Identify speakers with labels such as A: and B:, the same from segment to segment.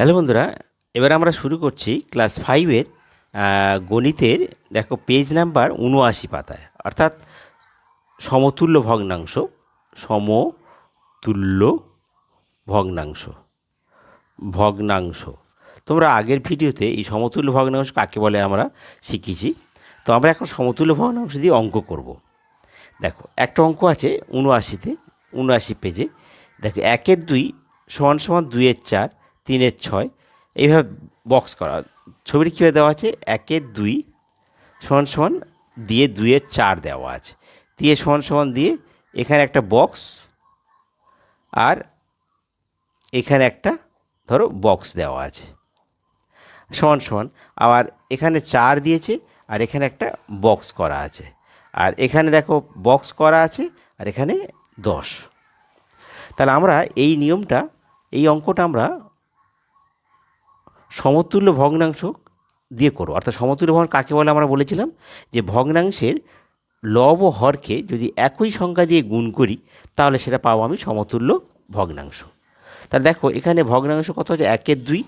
A: Hello বন্ধুরা, এবার আমরা শুরু করছি ক্লাস ফাইভের গণিতের, দেখো পেজ নাম্বার উনআশি পাতায়। অর্থাৎ সমতুল্য ভগ্নাংশ সমতুল্য ভগ্নাংশ ভগ্নাংশ। তোমরা আগের ভিডিওতে এই সমতুল্য ভগ্নাংশ কাকে বলে আমরা শিখেছি। তো আমরা এখন সমতুল্য ভগ্নাংশ দিয়ে অঙ্ক করব। দেখো, একটা অঙ্ক আছে উনআশিতে উনআশি পেজে দেখো, একের দুই সমান সমান দুইয়ের চার তিনের ছয়। এইভাবে বক্স করা। ছবিটি কীভাবে দেওয়া আছে? একের দুই সমান সমান দিয়ে দুইয়ের চার দেওয়া আছে। দিয়ে সমান সমান দিয়ে এখানে একটা বক্স আর এখানে একটা, ধরো বক্স দেওয়া আছে। সমান সমান। আবার এখানে চার দিয়েছে আর এখানে একটা বক্স করা আছে। আর এখানে দেখো বক্স করা আছে আর এখানে দশ। তাহলে আমরা এই নিয়মটা, এই অঙ্কটা আমরা সমতুল্য ভগ্নাংশ দিয়ে করো। অর্থাৎ সমতুল্য ভগ্ন কাকে বলে আমরা বলেছিলাম? যে ভগ্নাংশের লব ও হরকে যদি একই সংখ্যা দিয়ে গুণ করি, তাহলে সেটা পাবো আমি সমতুল্য ভগ্নাংশ। তাহলে দেখো, এখানে ভগ্নাংশ কত হচ্ছে? একের দুই।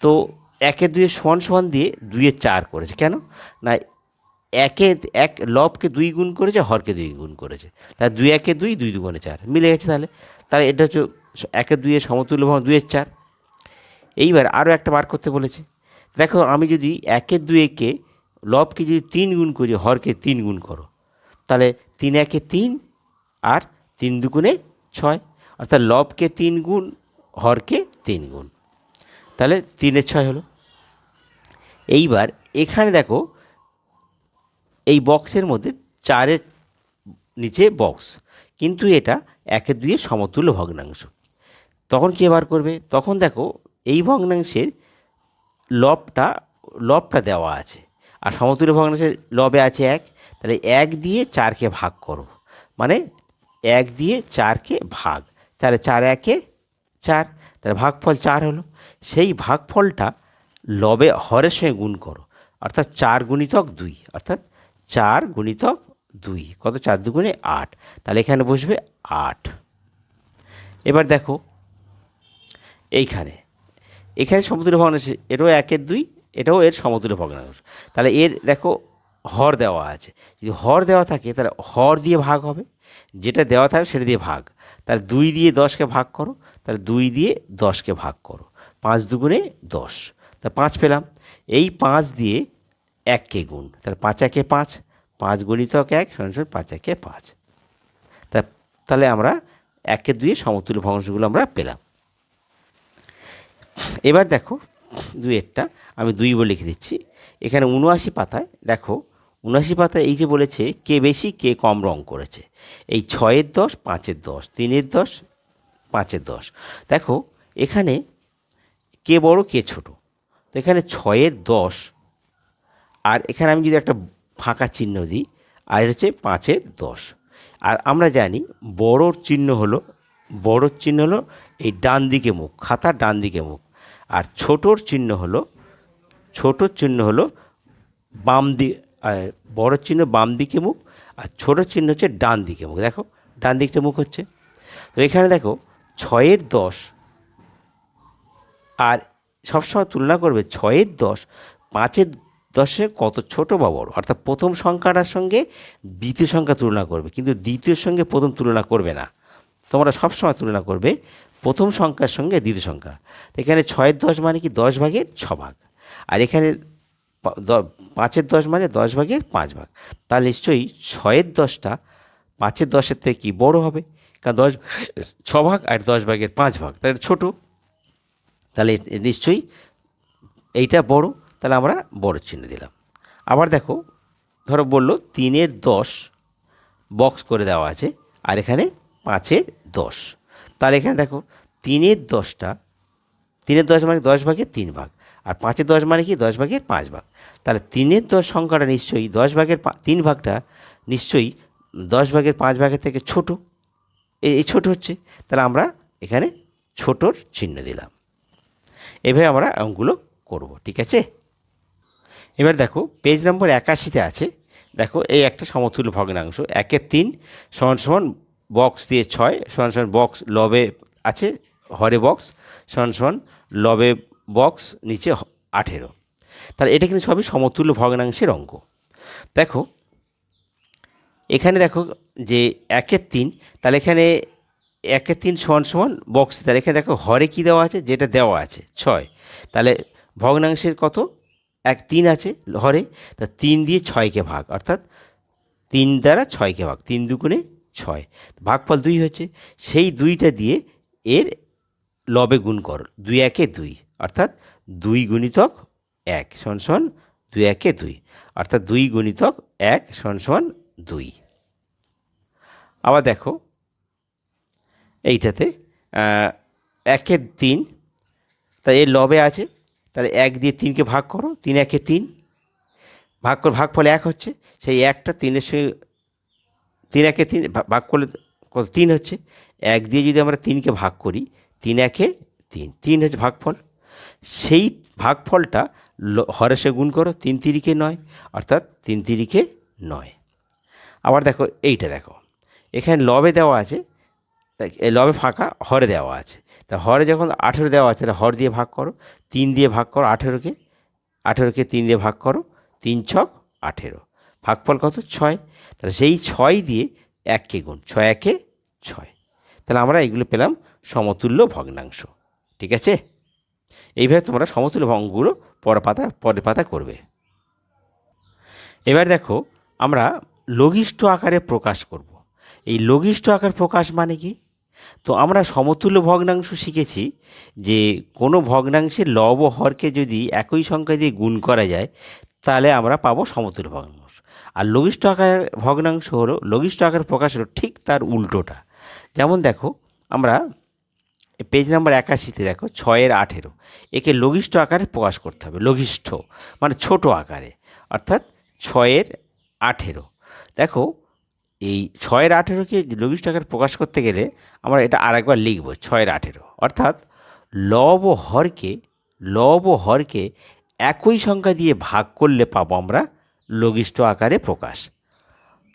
A: তো একের দুইয়ের সমান সমান দিয়ে দুইয়ের চার করেছে। কেন? না, একে, এক লবকে দুই গুণ করেছে, হরকে দুই গুণ করেছে। তাহলে দুই একে দুই দুই দুগুণে চার। মিলে গেছে তাহলে। তাহলে এটা হচ্ছে একের দুইয়ের সমতুল্য ভগ্ন দুইয়ের চার। এইবার আরও একটা বার করতে বলেছে। দেখো, আমি যদি একের দুই একে লবকে যদি তিন গুণ করি, হরকে তিন গুণ করো, তাহলে তিন একে তিন আর তিন দুগুণে ছয়, অর্থাৎ লবকে তিন গুণ, হরকে তিন গুণ। তাহলে তিনের ছয় হলো। এইবার এখানে দেখো, এই বক্সের মধ্যে চারের নিচে বক্স, কিন্তু এটা একের দুয়ে সমতুল্য ভগ্নাংশ। তখন কে বার করবে? তখন দেখো এই ভগ্নাংশের লবটা লবটা দেওয়া আছে। আর সমতুল্য ভগ্নাংশের লবে আছে এক, তাহলে এক দিয়ে চারকে ভাগ করো। মানে এক দিয়ে চারকে ভাগ। তাহলে চার একে চার, তাহলে ভাগফল চার হলো। সেই ভাগফলটা লবে হরের সঙ্গে গুণ করো। অর্থাৎ চার গুণিতক দুই, অর্থাৎ চার গুণিতক দুই, কত চার দুগুণে আট, তাহলে এখানে বসবে আট। এবার দেখো, এইখানে এখানে সমতুল্য ভগ্নাংশ এটাও একের দুই, এটাও এর সমতুল্য ভগ্নাংশ। তাহলে এর, দেখো, হর দেওয়া আছে। যদি হর দেওয়া থাকে, তাহলে হর দিয়ে ভাগ হবে। যেটা দেওয়া থাকে সেটা দিয়ে ভাগ। তাহলে দুই দিয়ে দশকে ভাগ করো, তাহলে দুই দিয়ে দশকে ভাগ করো। পাঁচ দুগুণে দশ। তা পাঁচ পেলাম। এই পাঁচ দিয়ে এককে গুণ। তাহলে পাঁচ একে পাঁচ পাঁচ গুণিতক এক সমান পাঁচ একে পাঁচ। তা, তাহলে আমরা একের দুইয়ে সমতুল্য ভগ্নাংশগুলো আমরা পেলাম। এবার দেখো দুইয়েরটা আমি দুই বলে লিখে দিচ্ছি। এখানে উনআশি পাতায়, দেখো, উনআশি পাতায় এই যে বলেছে, কে বেশি, কে কম রং করেছে। এই ছয়ের দশ, পাঁচের দশ, তিনের দশ, পাঁচের দশ। দেখো, এখানে কে বড়, কে ছোট। তো এখানে ছয়ের দশ, আর এখানে আমি যদি একটা ফাঁকা চিহ্ন দিই, আর হচ্ছে পাঁচের দশ। আর আমরা জানি, বড়োর চিহ্ন হলো, বড়োর চিহ্ন হলো এই ডান দিকে মুখ, খাতার ডান দিকে মুখ। আর ছোটোর চিহ্ন হলো, ছোটোর চিহ্ন হলো বাম দিক বড় চিহ্ন বাম দিকে মুখ আর ছোটোর চিহ্ন হচ্ছে ডান দিকে মুখ। দেখো, ডান দিকটা মুখ হচ্ছে। তো এখানে দেখো, ছয়ের দশ আর সবসময় তুলনা করবে ছয়ের দশ, পাঁচের দশে কত ছোট বা বড়? অর্থাৎ প্রথম সংখ্যাটার সঙ্গে দ্বিতীয় সংখ্যা তুলনা করবে, কিন্তু দ্বিতীয় সঙ্গে প্রথম তুলনা করবে না। তোমরা সবসময় তুলনা করবে প্রথম সংখ্যার সঙ্গে দ্বিতীয় সংখ্যা। এখানে ছয়ের দশ মানে কি দশ ভাগের ছ ভাগ। আর এখানে পাঁচের দশ মানে দশ ভাগের পাঁচ ভাগ। তাহলে নিশ্চয়ই ছয়ের দশটা পাঁচের দশের থেকে কি বড় হবে? কারণ দশ ছ ভাগ আর দশ ভাগের পাঁচ ভাগ। তাহলে ছোটো। তাহলে নিশ্চয়ই এইটা বড়। তাহলে আমরা বড় চিহ্ন দিলাম। আবার দেখো, ধরো বলল তিনের দশ বক্স করে দেওয়া আছে। আর এখানে পাঁচের দশ। তাহলে এখানে দেখো, তিনের দশটা, তিনের দশ মানে দশ ভাগের তিন ভাগ, আর পাঁচের দশ মানে কি দশ ভাগের পাঁচ ভাগ। তাহলে তিনের দশ সংখ্যাটা নিশ্চয়ই দশ ভাগের তিন ভাগটা নিশ্চয়ই দশ ভাগের পাঁচ ভাগের থেকে ছোট। এই ছোট হচ্ছে। তাহলে আমরা এখানে ছোটোর চিহ্ন দিলাম। এভাবে আমরা অঙ্কগুলো করব, ঠিক আছে? এবার দেখো পেজ নম্বর একাশিতে আছে। দেখো, এই একটা সমতুল্য ভগ্নাংশ, একের তিন সমান সমান বক্স দিয়ে ছয়, সমান সমান বক্স লবে আছে, হরে বক্স সমান সমান লবে বক্স নিচে আঠেরো। তাহলে এটা কিন্তু সবই সমতুল্য ভগ্নাংশের অঙ্ক। দেখো, এখানে দেখো যে একের তিন, তাহলে এখানে একের তিন সমান সমান বক্স তাহলে এখানে দেখো হরে কী দেওয়া আছে, যেটা দেওয়া আছে, ছয়। তাহলে ভগ্নাংশের কত? এক তিন আছে হরে, তা তিন দিয়ে ছয়কে ভাগ, অর্থাৎ তিন দ্বারা ছয়কে ভাগ, তিন দুগুণে ছয়। ভাগফল দুই হচ্ছে সেই দুইটা দিয়ে এর লবে গুণ কর, দুই একে দুই, অর্থাৎ দুই গুণিতক এক সমান সমান দুই একে দুই, অর্থাৎ দুই গুণিতক এক সমান সমান দুই। আবার দেখো, এইটাতে একের তিন তাই এর লবে আছে, তাহলে এক দিয়ে তিনকে ভাগ করো, তিন একে তিন, ভাগ করে ভাগ ফলে এক হচ্ছে, সেই একটা তিনের সঙ্গে তিন একে তিন ভাগ করলে কত? তিন হচ্ছে। এক দিয়ে যদি আমরা তিনকে ভাগ করি, তিন একে তিন। তিন হচ্ছে ভাগফল। সেই ভাগফলটা হরেসে গুণ করো, তিন তিরিকে নয়, অর্থাৎ তিন তিরিকে নয়। আবার দেখো, এইটা দেখো। এখানে লবে দেওয়া আছে লবে ফাঁকা, হরে দেওয়া আছে। তা হরে যখন আঠেরো দেওয়া আছে, তাহলে হর দিয়ে ভাগ করো, তিন দিয়ে ভাগ করো আঠেরোকে আঠেরোকে তিন দিয়ে ভাগ করো, তিন ছক আঠেরো। ভাগফল কত? ছয়। তাহলে সেই ছয় দিয়ে এককে গুণ, ছয় একে ছয়। তাহলে আমরা এগুলো পেলাম সমতুল্য ভগ্নাংশ, ঠিক আছে? এইভাবে তোমরা সমতুল্য ভঙ্গগুলো পর পাতা, পরের পাতা করবে। এবার দেখো, আমরা লঘিষ্ঠ আকারে প্রকাশ করব। এই লঘিষ্ঠ আকার প্রকাশ মানে কি? তো আমরা সমতুল্য ভগ্নাংশ শিখেছি যে কোনো ভগ্নাংশে লব হরকে যদি একই সংখ্যা দিয়ে গুণ করা যায়, তাহলে আমরা পাবো সমতুল্য ভগ্নাংশ আর লঘিষ্ঠ আকার ভগ্নাংশ হলো, লঘিষ্ঠ আকার প্রকাশ হলো ঠিক তার উল্টোটা। যেমন দেখো, আমরা পেজ নাম্বার একাশিতে দেখো, ছয়ের আঠেরো। একে লঘিষ্ঠ আকারে প্রকাশ করতে হবে, লঘিষ্ঠ মানে ছোট আকারে, অর্থাৎ ছয়ের আঠেরো। দেখো, এই ছয়ের আঠেরোকে লঘিষ্ঠ আকারে প্রকাশ করতে গেলে আমরা এটা আরেকবার লিখব, ছয়ের আঠেরো। অর্থাৎ লব হরকে লব হরকে একই সংখ্যা দিয়ে ভাগ করলে পাবো আমরা লঘিষ্ঠ আকারে প্রকাশ।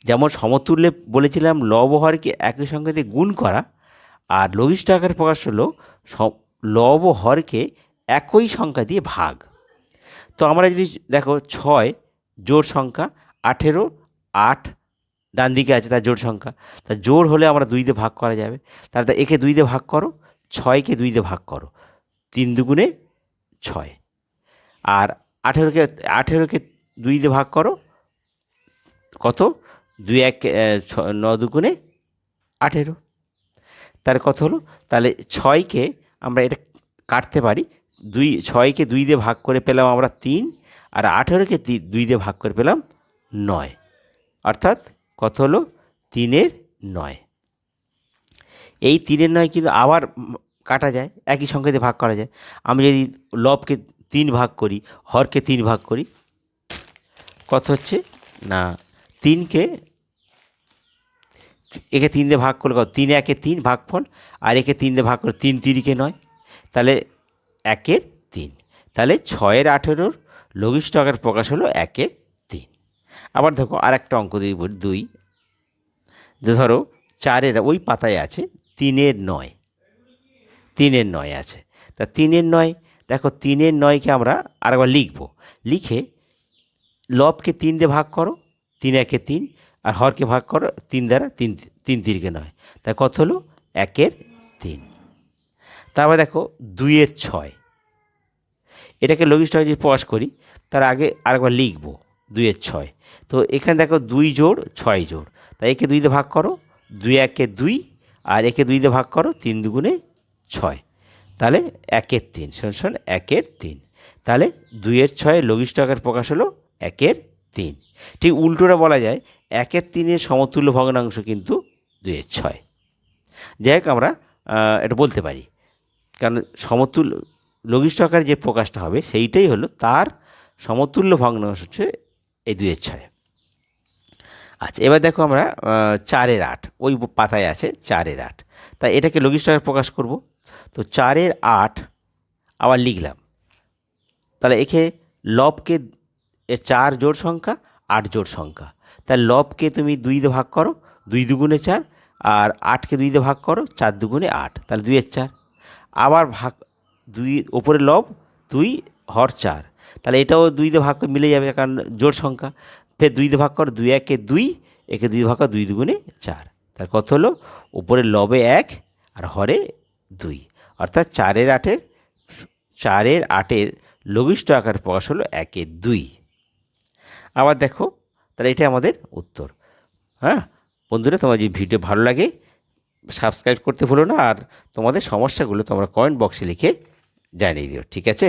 A: যেমন সমতুল্যে বলেছিলাম, লব ও হরকে একই দিয়ে গুণ করা, আর লঘিষ্ঠ আকারে প্রকাশ হলো লব হরকে একই সংখ্যা দিয়ে ভাগ। তো আমরা যদি দেখো, ছয় জোড় সংখ্যা, আঠেরো, আট ডান দিকে আছে তার জোড় সংখ্যা। তা জোর হলে আমরা দুই দিয়ে ভাগ করা যাবে। তাহলে একে দুই দিয়ে ভাগ করো, ছয়কে দুই দিয়ে ভাগ করো। তিন দুগুণে ছয়। আর আঠেরোকে আঠেরোকে দুই দিয়ে ভাগ করো। কত? দুই এক ছ- ন দুগুণে আঠেরো। তার কত হলো? তাহলে ছয়কে আমরা এটা কাটতে পারি। দুই, ছয়কে দুই দিয়ে ভাগ করে পেলাম আমরা তিন, আর আঠেরোকে দুই দিয়ে ভাগ করে পেলাম নয়। অর্থাৎ কত হলো? তিনের নয়। এই তিনের নয় কিন্তু আবার কাটা যায়, একই সংখ্যা দিয়ে ভাগ করা যায়। আমি যদি লবকে তিন ভাগ করি, হরকে তিন ভাগ করি কত হচ্ছে না, তিনকে, একে তিন দিয়ে ভাগ করলে কত? তিন একে তিন ভাগফল, আর একে তিন দিয়ে ভাগ করে তিন তিরিকে নয়। তাহলে একের তিন। তাহলে ছয়ের আঠেরোর লঘিষ্ঠ আকার প্রকাশ হলো একের তিন। আবার দেখো আর একটা অঙ্ক দিয়ে দুই। ধরো চারের ওই পাতায় আছে তিনের নয়। তিনের নয় আছে। তা তিনের নয়, দেখো তিনের নয়কে আমরা আরেকবার লিখব। লিখে লবকে তিন দিয়ে ভাগ করো, তিন একে তিন, আর হরকে ভাগ করো, তিন দ্বারা তিন তিন তিনকে নয়। তাই কত হলো? একের তিন। তারপর দেখো, দুইয়ের ছয়। এটাকে লঘিষ্ঠ যদি প্রকাশ করি, তার আগে আরেকবার লিখব, দুইয়ের ছয়। তো এখানে দেখো, দুই জোড়, ছয় জোড়। তাই একে দুই দিয়ে ভাগ করো, দুই একে দুই, আর একে দুই দিয়ে ভাগ করো, তিন দুগুণে ছয়। তাহলে একের তিন শোন শোন একের তিন। তাহলে দুইয়ের ছয় লঘিষ্ঠ আকার প্রকাশ হলো একের তিন। ঠিক উল্টোটা বলা যায়, একের তিনের সমতুল্য ভগ্নাংশ কিন্তু দুইয়ের ছয়। যাই হোক আমরা এটা বলতে পারি। কারণ সমতুল্য, লঘিষ্ঠ আকারে যে প্রকাশটা হবে, সেইটাই হলো তার সমতুল্য ভগ্নাংশ হচ্ছে এই দুয়ের ছয়। আচ্ছা এবার দেখো আমরা চারের আট। ওই পাতায় আছে চারের আট। তাই এটাকে লঘিষ্ঠ আকারে প্রকাশ করব। তো চারের আট আবার লিখলাম। তাহলে একে লবকে চার জোড় সংখ্যা, আট জোড় সংখ্যা। তাই লবকে তুমি দুই দিয়ে ভাগ করো, দুই দুগুণে চার, আর আটকে দুই দিয়ে ভাগ করো, চার দুগুণে আট। তাহলে দুইয়ের চার। আবার ভাগ, দুই, ওপরে লব, দুই, হর চার। তাহলে এটাও দুই দিয়ে ভাগ করে মিলে যাবে, কারণ জোড় সংখ্যা। ফের দুই দিয়ে ভাগ কর, দুই একে দুই একে দুই ভাগ কর, দুই দুগুণে চার। তার কত হলো? উপরে লবে এক, আর হরে দুই। অর্থাৎ চারের আটের চারের আটের লঘিষ্ঠ আকার প্রকাশ হলো একে দুই। আবার দেখো, তাহলে এটাই আমাদের উত্তর। হ্যাঁ? বন্ধুরা, তোমার যদি ভিডিও ভালো লাগে সাবস্ক্রাইব করতে ভুলো না, আর তোমাদের সমস্যাগুলো তোমরা কমেন্ট বক্সে লিখে জানিয়ে দিও, ঠিক আছে?